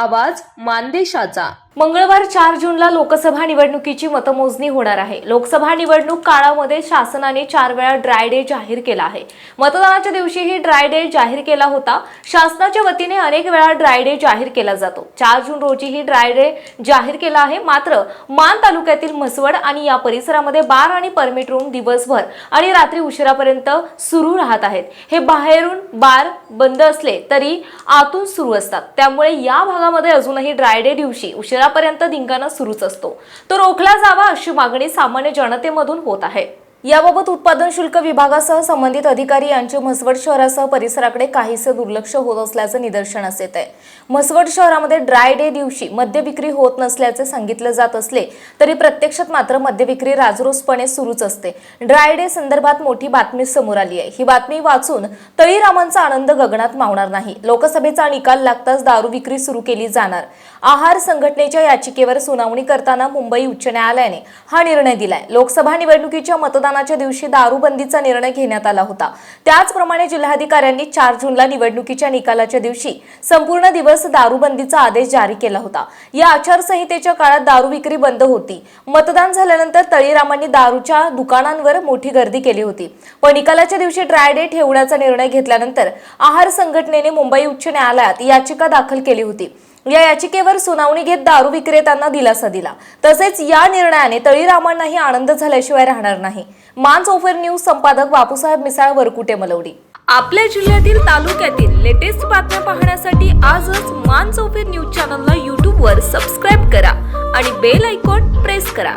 आवाज मानदेशाचा. मंगळवार चार जूनला लोकसभा निवडणुकीची मतमोजणी होणार आहे. लोकसभा निवडणूक काळामध्ये शासनाने चार वेळा ड्राय डे जाहीर केला आहे. मतदानाच्या दिवशीही ड्राय डे जाहीर केला होता. शासनाच्या वतीने अनेक वेळा ड्राय डे जाहीर केला जातो. चार जून रोजीही ड्राय डे जाहीर केला आहे. मात्र मान तालुक्यातील म्हसवड आणि या परिसरामध्ये बार आणि परमिट रूम दिवसभर आणि रात्री उशिरापर्यंत सुरू राहत आहेत. हे बाहेरून बार बंद असले तरी आतून सुरू असतात. त्यामुळे या भागामध्ये अजूनही ड्राय डे दिवशी उशिरापर्यंत धिंगाणा सुरूच असतो. तो रोखला जावा अशी मागणी सामान्य जनतेमधून होत आहे. याबाबत उत्पादन शुल्क विभागासह संबंधित अधिकारी यांचे म्हसवड शहरासह परिसराकडे काहीसे दुर्लक्ष होत असल्याचं निदर्शनास येत आहे म्हसवड शहरामध्ये ड्राय डे दिवशी मद्य विक्री होत नसल्याचे सांगितले जात असले तरी प्रत्यक्षात मात्र मद्य विक्री राजरोसपणे सुरूच असते. ड्राय डे संदर्भात मोठी बातमी समोर आली आहे. ही बातमी वाचून तळीरामांचा आनंद गगनात मावणार नाही. लोकसभेचा निकाल लागताच दारू विक्री सुरू केली जाणार. आहार संघटनेच्या याचिकेवर सुनावणी करताना मुंबई उच्च न्यायालयाने हा निर्णय दिलाय. लोकसभा निवडणुकीच्या मतदान मतदानाच्या दिवशी दारूबंदीचा निर्णय घेण्यात आला होता. त्याचप्रमाणे जिल्हाधिकाऱ्यांनी चार जूनला निवडणुकीच्या निकालाच्या दिवशी संपूर्ण दिवस दारूबंदीचा आदेश जारी केला होता. या आचारसंहितेच्या काळात दारू विक्री बंद होती. मतदान झाल्यानंतर तळीरामांनी दारूच्या दुकानांवर मोठी गर्दी केली होती. पण निकालाच्या दिवशी ड्राय डे ठेवण्याचा निर्णय घेतल्यानंतर आहार संघटनेने मुंबई उच्च न्यायालयात याचिका दाखल केली होती. या याचिकेवर सुनावणी घेत दारू विक्रेत्यांना दिलासा दिला. तसेच या निर्णयाने तळीरामांनाही आनंद झाल्याशिवाय राहणार नाही. मान ओफेर न्यूज संपादक बापूसाहेब मिसाळ वरकुटे मलवडी. आपल्या जिल्ह्यातील तालुक्यातील लेटेस्ट बातम्या पाहण्यासाठी आजच मान ओफेर न्यूज चॅनलला यूट्यूबवर सबस्क्राईब करा आणि बेल आयकॉन प्रेस करा.